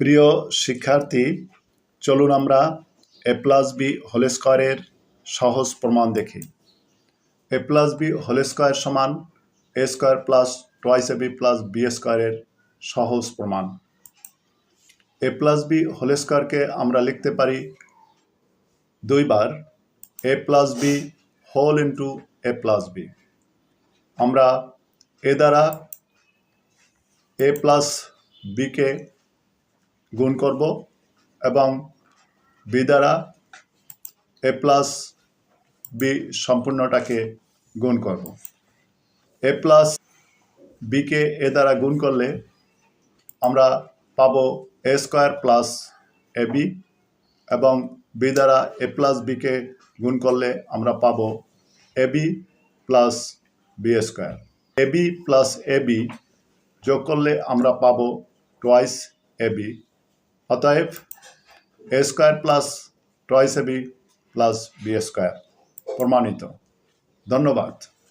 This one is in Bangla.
প্রিয় শিক্ষার্থী, চলুন আমরা এ প্লাস বি হোল স্কোয়ারের সহজ প্রমাণ দেখি। A plus B whole square সমান A square plus twice A B plus B স্কোয়ারের সহজ প্রমাণ। এ প্লাস বি হোল স্কোয়ারকে আমরা লিখতে পারি দুইবার A plus B whole into A plus B আমরা এ দ্বারা এ প্লাস বিকে গুণ করব এবং বি দ্বারা এ প্লাস বি সম্পূর্ণটাকে গুণ করব। এ প্লাস বিকে এ দ্বারা গুণ করলে আমরা পাবো A square plus A B এবং বি দ্বারা এ প্লাস বিকে গুণ করলে আমরা পাবো A B plus B square A B plus A B যোগ করলে আমরা পাবো টোয়াইস এ বি অতএব A square plus twice B plus B square প্রমাণিত। ধন্যবাদ।